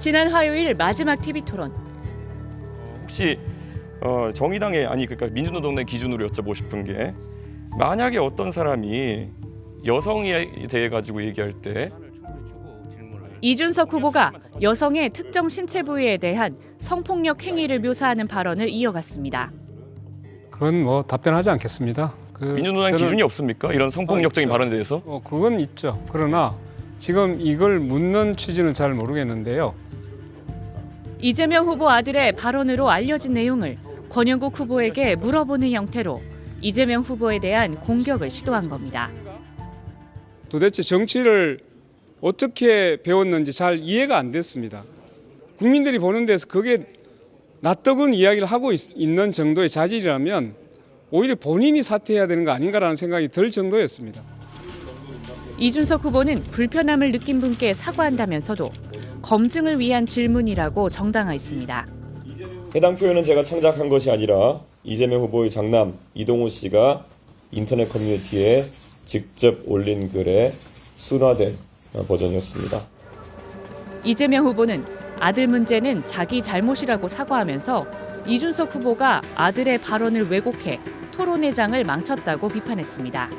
지난 화요일 마지막 TV 토론. 혹시 어, 정의당의 아니 그러니까 민주노동당 기준으로 여쭤보고 싶은 게 만약에 어떤 사람이 여성에 대해 가지고 얘기할 때 이준석 후보가 여성의 특정 신체 부위에 대한 성폭력 행위를 묘사하는 발언을 이어갔습니다. 그건 뭐 답변하지 않겠습니다. 그 민주노당 저는- 기준이 없습니까? 이런 성폭력적인 있죠. 발언에 대해서 어, 그건 있죠. 그러나 지금 이걸 묻는 취지는 잘 모르겠는데요. 이재명 후보 아들의 발언으로 알려진 내용을 권영국 후보에게 물어보는 형태로 이재명 후보에 대한 공격을 시도한 겁니다. 도대체 정치를 어떻게 배웠는지 잘 이해가 안 됐습니다. 국민들이 보는 데서 그게 낯뜨거운 이야기를 하고 있, 는 정도의 자질이라면 오히려 본인이 사퇴해야 되는 거 아닌가라는 생각이 들 정도였습니다. 이준석 후보는 불편함을 느낀 분께 사과한다면서도 검증을 위한 질문이라고 정당화했습니다. 해당 표현은 제가 창작한 것이 아니라 이재명 후보의 장남 이동호 씨가 인터넷 커뮤니티에 직접 올린 글의 순화된 버전이었습니다. 이재명 후보는 아들 문제는 자기 잘못이라고 사과하면서 이준석 후보가 아들의 발언을 왜곡해 토론회장을 망쳤다고 비판했습니다.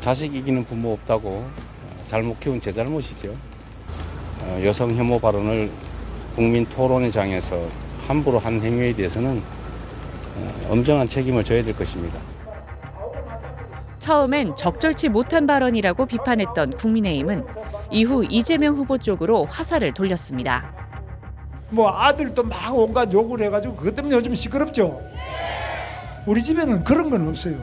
자식 이기는 부모 없다고 어, 잘못 키운 제 잘못이죠. 어, 여성 혐오 발언을 국민 토론회장에서 함부로 한 행위에 대해서는 어, 엄정한 책임을 져야 될 것입니다. 처음엔 적절치 못한 발언이라고 비판했던 국민의힘은 이후 이재명 후보 쪽으로 화살을 돌렸습니다. 뭐 아들도 막 온갖 욕을 해가지고 그것 때문에 요즘 시끄럽죠. 우리 집에는 그런 건 없어요.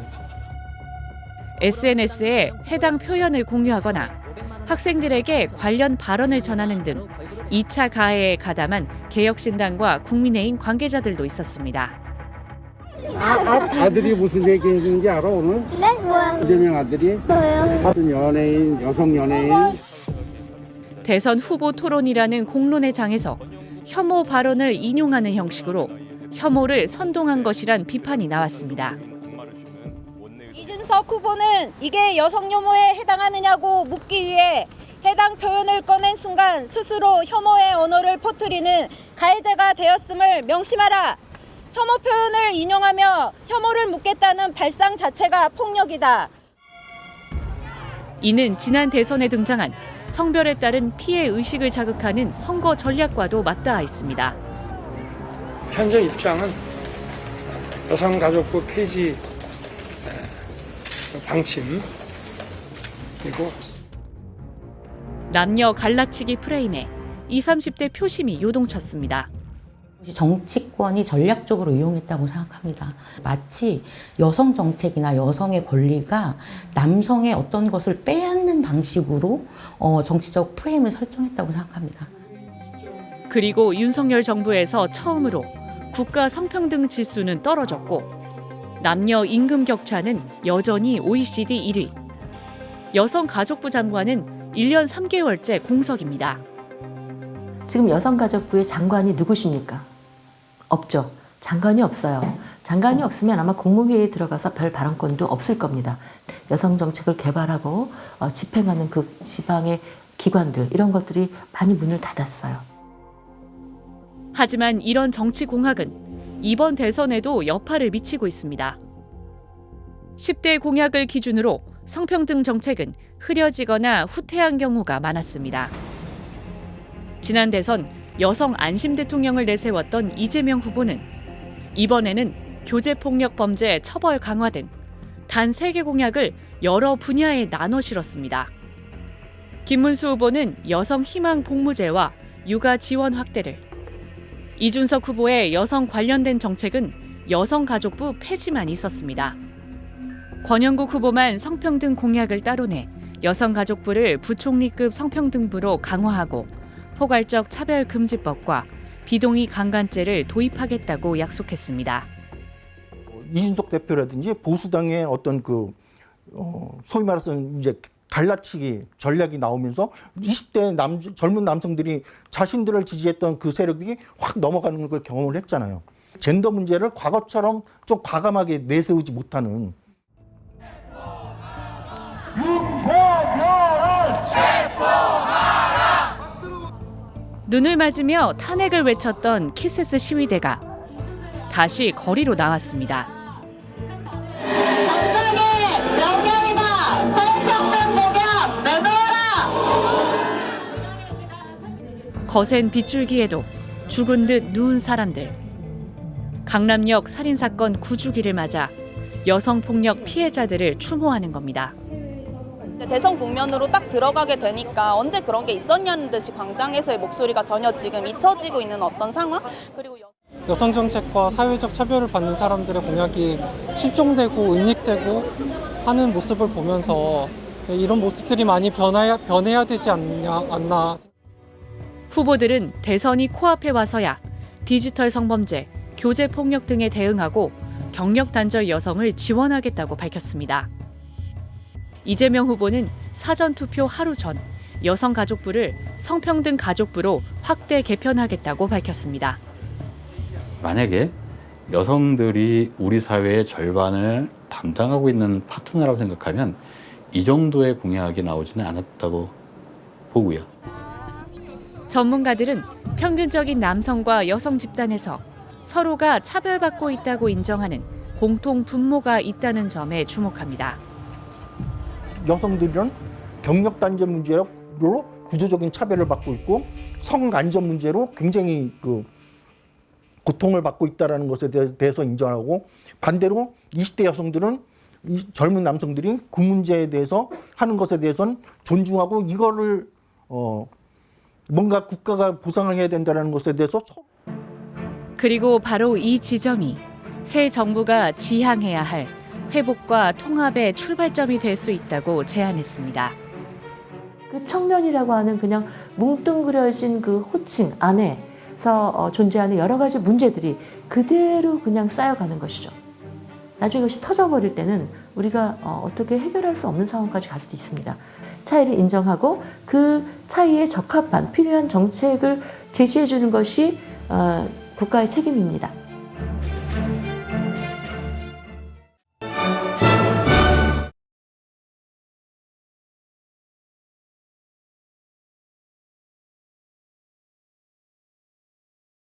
SNS에 해당 표현을 공유하거나 학생들에게 관련 발언을 전하는 등 2차 가해에 가담한 개혁신당과 국민의힘 관계자들도 있었습니다. 아 들이 무슨 얘기 해주는 지 알아 오늘? 네? 뭐야? 이재명 아들이 뭐요? 무슨 연예인 여성 연예인 대선 후보 토론이라는 공론의 장에서 혐오 발언을 인용하는 형식으로 혐오를 선동한 것이란 비판이 나왔습니다. 이준석 후보는 이게 여성 혐오에 해당하느냐고 묻기 위해 해당 표현을 꺼낸 순간 스스로 혐오의 언어를 퍼뜨리는 가해자가 되었음을 명심하라. 혐오 표현을 인용하며 혐오를 묻겠다는 발상 자체가 폭력이다. 이는 지난 대선에 등장한 성별에 따른 피해 의식을 자극하는 선거 전략과도 맞닿아 있습니다. 현재 입장은 여성가족부 폐지 방침 그리고 남녀 갈라치기 프레임에 20, 30대 표심이 요동쳤습니다. 정치권이 전략적으로 이용했다고 생각합니다. 마치 여성 정책이나 여성의 권리가 남성의 어떤 것을 빼앗는 방식으로 어, 정치적 프레임을 설정했다고 생각합니다. 그리고 윤석열 정부에서 처음으로 국가 성평등 지수는 떨어졌고 남녀 임금 격차는 여전히 OECD 1위. 여성 가족부 장관은 1년 3개월째 공석입니다. 지금 여성가족부의 장관이 누구십니까? 없죠. 장관이 없어요. 장관이 없으면 아마 국무회의에 들어가서 별 발언권도 없을 겁니다. 여성 정책을 개발하고 어, 집행하는 그 지방의 기관들 이런 것들이 많이 문을 닫았어요. 하지만 이런 정치 공학은 이번 대선에도 여파를 미치고 있습니다. 10대 공약을 기준으로 성평등 정책은 흐려지거나 후퇴한 경우가 많았습니다. 지난 대선 여성 안심 대통령을 내세웠던 이재명 후보는 이번에는 교제폭력 범죄 처벌 강화 등단세개 공약을 여러 분야에 나눠 실었습니다. 김문수 후보는 여성 희망 복무제와 육아 지원 확대를 이준석 후보의 여성 관련된 정책은 여성가족부 폐지만 있었습니다. 권영국 후보만 성평등 공약을 따로 내 여성가족부를 부총리급 성평등부로 강화하고 포괄적 차별금지법과 비동의 강간죄를 도입하겠다고 약속했습니다. 이준석 대표라든지 보수당의 어떤 그 어, 소위 말해서 이제 갈라치기 전략이 나오면서 20대 남 젊은 남성들이 자신들을 지지했던 그 세력이 확 넘어가는 걸 경험을 했잖아요. 젠더 문제를 과거처럼 좀 과감하게 내세우지 못하는 눈을 맞으며 탄핵을 외쳤던 키세스 시위대가 다시 거리로 나왔습니다. 거센 빗줄기에도 죽은 듯 누운 사람들. 강남역 살인 사건 구주기를 맞아 여성 폭력 피해자들을 추모하는 겁니다. 대선 국면으로 딱 들어가게 되니까 언제 그런 게 있었냐는 듯이 광장에서의 목소리가 전혀 지금 잊혀지고 있는 어떤 상황 그리고 여- 여성 정책과 사회적 차별을 받는 사람들의 공약이 실종되고 은닉되고 하는 모습을 보면서 이런 모습들이 많이 변해야, 변해야 되지 않냐, 않나 후보들은 대선이 코앞에 와서야 디지털 성범죄, 교제 폭력 등에 대응하고 경력 단절 여성을 지원하겠다고 밝혔습니다. 이재명 후보는 사전 투표 하루 전 여성가족부를 성평등 가족부로 확대 개편하겠다고 밝혔습니다. 만약에 여성들이 우리 사회의 절반을 담당하고 있는 파트너라고 생각하면 이 정도의 공약이 나오지는 않았다고 보고요. 전문가들은 평균적인 남성과 여성 집단에서 서로가 차별받고 있다고 인정하는 공통 분모가 있다는 점에 주목합니다. 여성들은 경력 단절 문제로 구조적인 차별을 받고 있고 성간접 문제로 굉장히 그 고통을 받고 있다라는 것에 대- 대해서 인정하고 반대로 20대 여성들은 이 젊은 남성들이 그 문제에 대해서 하는 것에 대해서는 존중하고 이거를 어 뭔가 국가가 보상을 해야 된다는 것에 대해서 서- 그리고 바로 이 지점이 새 정부가 지향해야 할 회복과 통합의 출발점이 될 수 있다고 제안했습니다. 그 청년이라고 하는 그냥 뭉뚱그려진 그 호칭 안에서 어, 존재하는 여러 가지 문제들이 그대로 그냥 쌓여가는 것이죠. 나중에 이것이 터져버릴 때는 우리가 어, 어떻게 해결할 수 없는 상황까지 갈 수도 있습니다. 차이를 인정하고 그 차이에 적합한 필요한 정책을 제시해 주는 것이 어, 국가의 책임입니다.